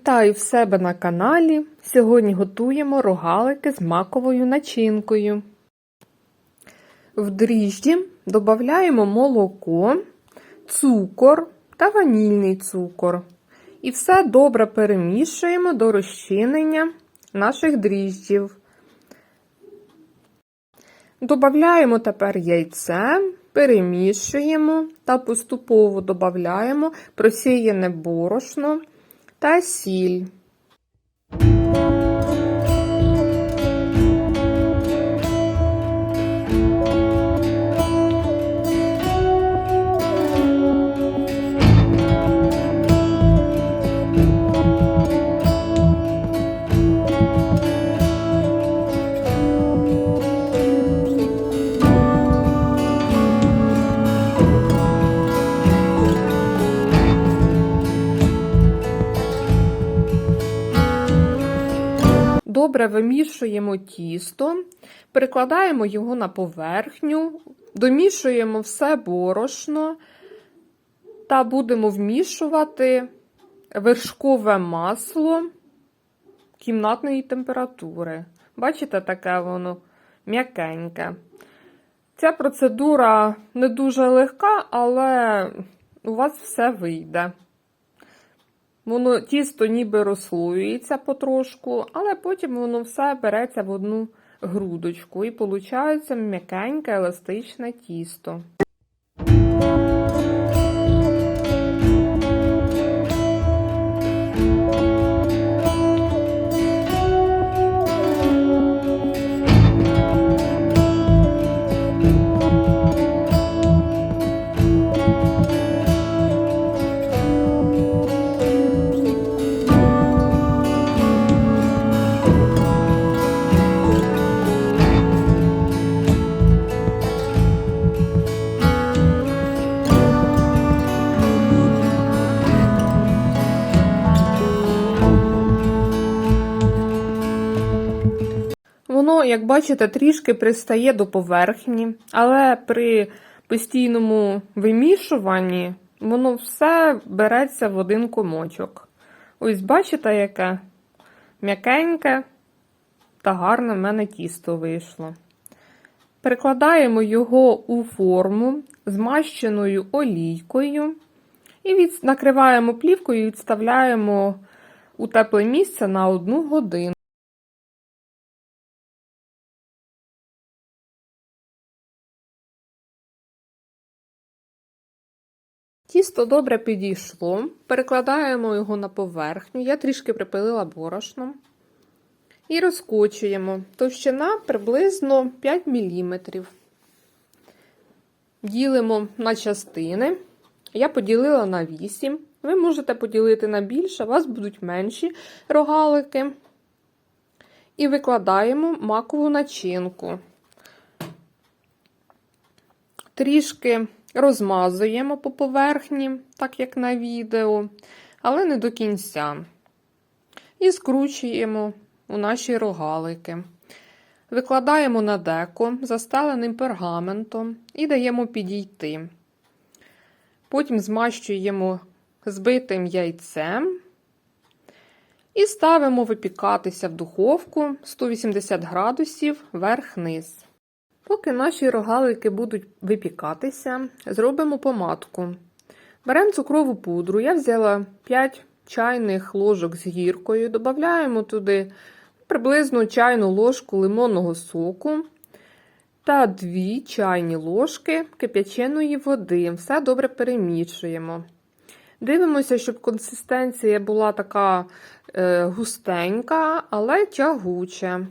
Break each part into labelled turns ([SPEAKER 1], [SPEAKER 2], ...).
[SPEAKER 1] Вітаю в себе на каналі. Сьогодні готуємо рогалики з маковою начинкою. В дріжджі додаємо молоко, цукор та ванільний цукор. І все добре перемішуємо до розчинення наших дріжджів. Додаємо тепер яйце, перемішуємо та поступово додаємо просіяне борошно та сіль. Добре вимішуємо тісто, перекладаємо його на поверхню, домішуємо все борошно та будемо вмішувати вершкове масло кімнатної температури. Бачите, таке воно м'якеньке. Ця процедура не дуже легка, але у вас все вийде. Воно тісто ніби розслоюється потрошку, але потім воно все береться в одну грудочку і виходить м'якеньке еластичне тісто. Як бачите, трішки пристає до поверхні, але при постійному вимішуванні воно все береться в один комочок. Ось бачите, яке м'якеньке та гарне в мене тісто вийшло. Перекладаємо його у форму змащеною олійкою і від... накриваємо плівкою і відставляємо у тепле місце на одну годину. Тісто добре підійшло, перекладаємо його на поверхню. Я трішки припилила борошном. І розкочуємо. Товщина приблизно 5 мм. Ділимо на частини. Я поділила на 8. Ви можете поділити на більше, у вас будуть менші рогалики. І викладаємо макову начинку. Трішки розмазуємо по поверхні, так як на відео, але не до кінця. І скручуємо у наші рогалики. Викладаємо на деко застеленим пергаментом і даємо підійти. Потім змащуємо збитим яйцем і ставимо випікатися в духовку 180 градусів вверх-низ. Поки наші рогалики будуть випікатися, зробимо помадку. Беремо цукрову пудру. Я взяла 5 чайних ложок з гіркою, додаємо туди приблизно чайну ложку лимонного соку та 2 чайні ложки кип'яченої води. Все добре перемішуємо. Дивимося, щоб консистенція була така е, густенька, але тягуча.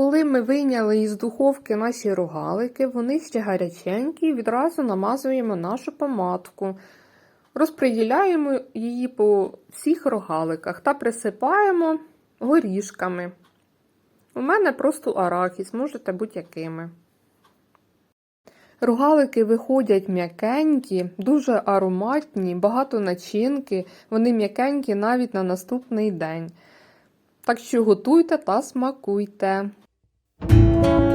[SPEAKER 1] Коли ми вийняли із духовки наші рогалики, вони ще гаряченькі, відразу намазуємо нашу помадку, розподіляємо її по всіх рогаликах та присипаємо горішками. У мене просто арахіс, можете будь-якими. Рогалики виходять м'якенькі, дуже ароматні, багато начинки, вони м'якенькі навіть на наступний день. Так що готуйте та смакуйте. Música